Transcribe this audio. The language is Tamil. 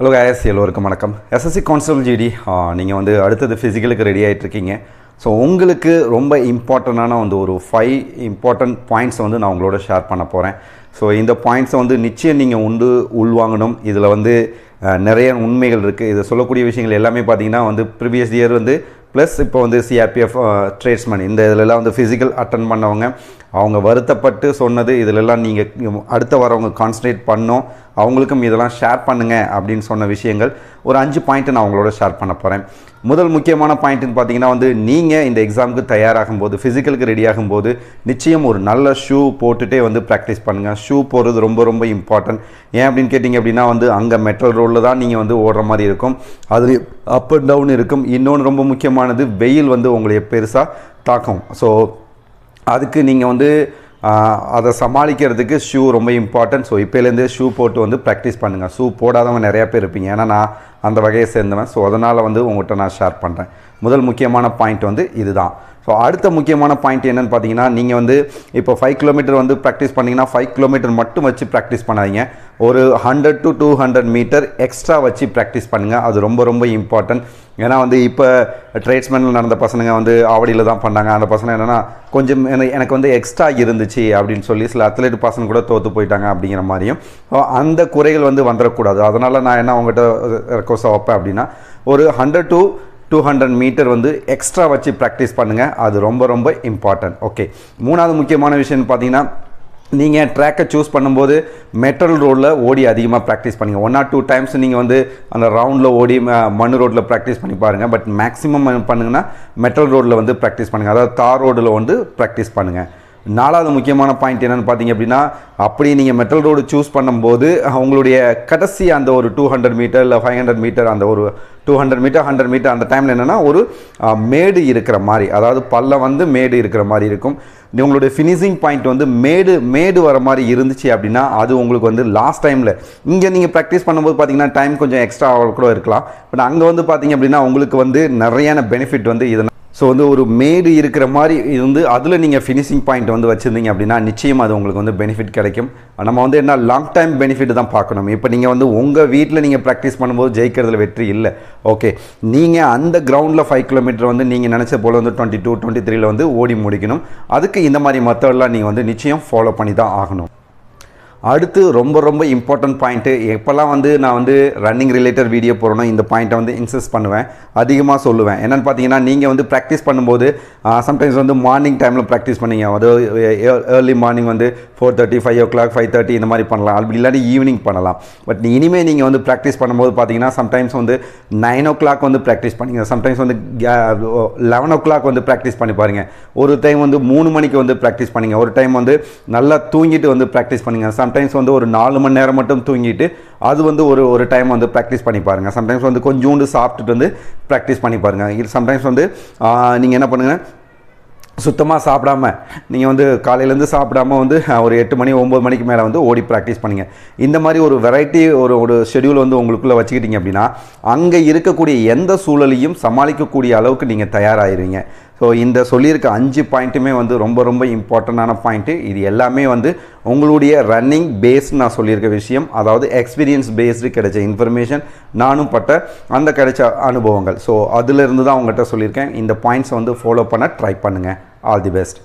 ஹலோ ஐஎஸ் எல்லோருக்கும் வணக்கம். எஸ்எஸ்சி கான்ஸ்டபிள் ஜிடி நீங்கள் வந்து அடுத்தது ஃபிசிக்கலுக்கு ரெடி ஆகிட்டு இருக்கீங்க ஸோ உங்களுக்கு ரொம்ப இம்பார்ட்டண்ட்டான வந்து ஒரு ஃபைவ் இம்பார்ட்டண்ட் பாயிண்ட்ஸ் வந்து நான் உங்களோட ஷேர் பண்ண போகிறேன் ஸோ இந்த பாயிண்ட்ஸை வந்து நிச்சயம் நீங்கள் உண்டு உள்வாங்கணும். இதில் வந்து நிறைய உண்மைகள் இருக்குது இதை சொல்லக்கூடிய விஷயங்கள் எல்லாமே பார்த்தீங்கன்னா வந்து ப்ரீவியஸ் இயர் வந்து ப்ளஸ் இப்போ வந்து சிஆர்பிஎஃப் ட்ரேட்ஸ்மேன் இந்த இதிலெல்லாம் வந்து ஃபிசிக்கல் அட்டன் பண்ணவங்க அவங்க வருத்தப்பட்டு சொன்னது இதிலெல்லாம் நீங்கள் அடுத்த வரவங்க கான்சன்ட்ரேட் பண்ணோம். அவங்களுக்கும் இதெல்லாம் ஷேர் பண்ணுங்க அப்படின்னு சொன்ன விஷயங்கள். ஒரு அஞ்சு பாயிண்ட்டு நான் அவங்களோட ஷேர் பண்ண போகிறேன் முதல் முக்கியமான பாயிண்ட்டுன்னு பார்த்தீங்கன்னா வந்து நீங்கள் இந்த எக்ஸாமுக்கு தயாராகும் போது ஃபிசிக்கலுக்கு ரெடி ஆகும்போது நிச்சயம் ஒரு நல்ல ஷூ போட்டுகிட்டே வந்து ப்ராக்டிஸ் பண்ணுங்கள் ஷூ போடுறது ரொம்ப ரொம்ப இம்பார்ட்டன்ட் ஏன் அப்படின்னு கேட்டிங்க அப்படின்னா வந்து அங்கே மெட்டல் ரோலில் தான் நீங்கள் வந்து ஓடுற மாதிரி இருக்கும். அது அப் அண்ட் டவுன் இருக்கும். இன்னொன்று ரொம்ப முக்கியமானது வெயில் வந்து உங்களை பெருசாக தாக்கும். ஸோ அதுக்கு நீங்கள் வந்து அதை சமாளிக்கிறதுக்கு ஷூ ரொம்ப இம்பார்ட்டன்ட் ஸோ இப்போலேருந்தே ஷூ போட்டு வந்து ப்ராக்டிஸ் பண்ணுங்கள் ஷூ போடாதவங்க நிறையா பேர் இருப்பீங்க. ஏன்னா நான் அந்த வகையை சேர்ந்தவன். ஸோ அதனால் வந்து உங்கள்கிட்ட நான் ஷேர் பண்ணுறேன் முதல் முக்கியமான பாயிண்ட் வந்து இதுதான். ஸோ அடுத்த முக்கியமான பாயிண்ட் என்னென்னு பார்த்தீங்கன்னா நீங்கள் வந்து இப்போ ஃபைவ் கிலோமீட்டர் வந்து ப்ராக்டிஸ் பண்ணிங்கன்னா ஃபைவ் கிலோமீட்டர் மட்டும் வச்சு ப்ராக்டிஸ் பண்ணாதீங்க. ஒரு hundred to two hundred metre extra வச்சு ப்ராக்டிஸ் பண்ணுங்கள் அது ரொம்ப ரொம்ப இம்பார்ட்டன்ட் ஏன்னா வந்து இப்போ ட்ரேட்ஸ்மேனில் நடந்த பசங்க வந்து ஆவடியில் தான் பண்ணாங்க. அந்த பசங்க என்னென்னா கொஞ்சம் எனக்கு- வந்து எக்ஸ்ட்ரா இருந்துச்சு அப்படின்னு சொல்லி சில அத்லெட் பசங்க கூட தோற்று போயிட்டாங்க அப்படிங்கிற மாதிரியும். அந்த குறைகள் வந்து வந்துடக்கூடாது அதனால் நான் என்ன அவங்ககிட்ட ரெக்வஸ்ட் வைப்பேன் அப்படின்னா ஒரு hundred to two hundred metre வந்து எக்ஸ்ட்ரா வச்சு ப்ராக்டிஸ் பண்ணுங்கள் அது ரொம்ப ரொம்ப இம்பார்ட்டன்ட் ஓகே மூணாவது முக்கியமான விஷயம்னு பார்த்தீங்கன்னா நீங்கள் ட்ராக்கை சூஸ் பண்ணும்போது மெட்டல் ரோடில் ஓடி அதிகமாக ப்ராக்டிஸ் பண்ணுங்கள் ஒன் ஆர் டூ டைம்ஸ் நீங்கள் வந்து அந்த ரவுண்டில் ஓடி ம- மண் ரோட்டில் ப்ராக்டிஸ் பண்ணி பாருங்கள் பட் மேக்ஸிமம் பண்ணுங்கன்னா மெட்டல் ரோட்டில் வந்து ப்ராக்டிஸ் பண்ணுங்கள் அதாவது தார் ரோடில் வந்து ப்ராக்டிஸ் பண்ணுங்கள் நாலாவது முக்கியமான பாயிண்ட் என்னென்னு பார்த்தீங்க அப்படின்னா அப்படி நீங்கள் மெட்டல் ரோடு சூஸ் பண்ணும்போது அவங்களுடைய கடைசி அந்த ஒரு டூ ஹண்ட்ரட் மீட்டர் இல்லை ஃபைவ் ஹண்ட்ரட் மீட்டர் அந்த ஒரு two hundred metre hundred metre அந்த டைமில் என்னென்னா ஒரு மேடு இருக்கிற மாதிரி அதாவது பல்ல வந்து மேடு இருக்கிற மாதிரி இருக்கும். உங்களுடைய ஃபினிஷிங் பாயிண்ட் வந்து மேடு மேடு வர மாதிரி இருந்துச்சு அப்படின்னா அது உங்களுக்கு வந்து லாஸ்ட் டைமில் இங்கே நீங்கள் ப்ராக்டிஸ் பண்ணும்போது பார்த்தீங்கன்னா டைம் கொஞ்சம் எக்ஸ்ட்ரா கூட இருக்கலாம். பட் அங்கே வந்து பார்த்தீங்க அப்படின்னா உங்களுக்கு வந்து நிறையான பெனிஃபிட் வந்து இதனால் ஸோ வந்து ஒரு மேடு இருக்கிற மாதிரி இருந்து அதில் நீங்கள் ஃபினிஷிங் பாயிண்ட் வந்து வச்சுருந்தீங்க அப்படின்னா நிச்சயம் அது உங்களுக்கு வந்து பெனிஃபிட் கிடைக்கும். நம்ம வந்து என்ன லாங் டைம் பெனிஃபிட் தான் பார்க்கணும். இப்போ நீங்கள் வந்து உங்கள் வீட்டில் நீங்கள் ப்ராக்டிஸ் பண்ணும்போது ஜெயிக்கிறதுல வெற்றி இல்லை. ஓகே நீங்கள் அந்த கிரவுண்டில் ஃபைவ் கிலோமீட்டர் வந்து நீங்கள் நினச்ச போல் வந்து டுவெண்ட்டி டூ டுவெண்ட்டி த்ரீல வந்து ஓடி முடிக்கணும். அதுக்கு இந்த மாதிரி மெத்தடெலாம் நீங்கள் வந்து நிச்சயம் ஃபாலோ பண்ணி தான் ஆகணும். அடுத்து ரொம்ப ரொம்ப இம்பார்ட்டன்ட் பாயிண்ட்டு எப்போல்லாம் வந்து நான் வந்து ரன்னிங் ரிலேட்டட் வீடியோ போகிறேனோ இந்த பாயிண்ட்டை வந்து இன்சஸ்ட் பண்ணுவேன். அதிகமாக சொல்லுவேன். என்னென்னு பார்த்தீங்கன்னா நீங்கள் வந்து ப்ராக்டிஸ் பண்ணும்போது சம்டைம்ஸ் வந்து மார்னிங் டைமில் ப்ராக்டிஸ் பண்ணிங்க. அதாவது ஏர்லி மார்னிங் வந்து four thirty five o'clock five thirty இந்த மாதிரி பண்ணலாம். அப்படி இல்லாட்டி ஈவினிங் பண்ணலாம். பட் இனிமேல் நீங்கள் வந்து ப்ராக்டிஸ் பண்ணும்போது பார்த்தீங்கன்னா சம்டைம்ஸ் வந்து நைன் ஓ கிளாக் வந்து ப்ராக்டிஸ் பண்ணிங்க. சம்டைம்ஸ் வந்து லெவன் ஓ கிளாக் வந்து ப்ராக்டிஸ் பண்ணி பாருங்கள் ஒரு டைம் வந்து மூணு மணிக்கு வந்து ப்ராக்டிஸ் பண்ணிங்க. ஒரு டைம் வந்து நல்லா தூங்கிட்டு வந்து ப்ராக்டிஸ் பண்ணுங்க. சம்டைம்ஸ் வந்து ஒரு நாலு மணி நேரம் மட்டும் தூங்கிட்டு அது வந்து ஒரு ஒரு டைம் வந்து ப்ராக்டிஸ் பண்ணி பாருங்க. சம்டைம்ஸ் வந்து கொஞ்சோண்டு சாப்பிட்டுட்டு வந்து ப்ராக்டிஸ் பண்ணி பாருங்கள் இது சம்டைம்ஸ் வந்து நீங்கள் என்ன பண்ணுங்க? சுத்தமாக சாப்பிடாம நீங்கள் வந்து காலையிலேருந்து சாப்பிடாம வந்து ஒரு எட்டு மணி ஒம்பது மணிக்கு மேலே வந்து ஓடி ப்ராக்டிஸ் பண்ணுங்க. இந்த மாதிரி ஒரு வெரைட்டி ஒரு ஒரு ஷெடியூல் வந்து உங்களுக்குள்ளே வச்சுக்கிட்டிங்க அப்படின்னா அங்கே இருக்கக்கூடிய எந்த சூழலையும் சமாளிக்கக்கூடிய அளவுக்கு நீங்கள் தயாராகிடுவீங்க ஸோ இந்த சொல்லியிருக்க அஞ்சு பாயிண்ட்டுமே வந்து ரொம்ப ரொம்ப இம்பார்ட்டண்டான பாயிண்ட்டு. இது எல்லாமே வந்து உங்களுடைய ரன்னிங் பேஸ்டு நான் சொல்லியிருக்க விஷயம். அதாவது எக்ஸ்பீரியன்ஸ் பேஸ்டு கிடைச்ச இன்ஃபர்மேஷன் நானும் பட்ட அந்த கிடைச்ச அனுபவங்கள். ஸோ அதிலிருந்து தான் உங்கள்கிட்ட சொல்லியிருக்கேன். இந்த பாயிண்ட்ஸை வந்து ஃபாலோ பண்ண ட்ரை பண்ணுங்கள் ஆல் தி பெஸ்ட்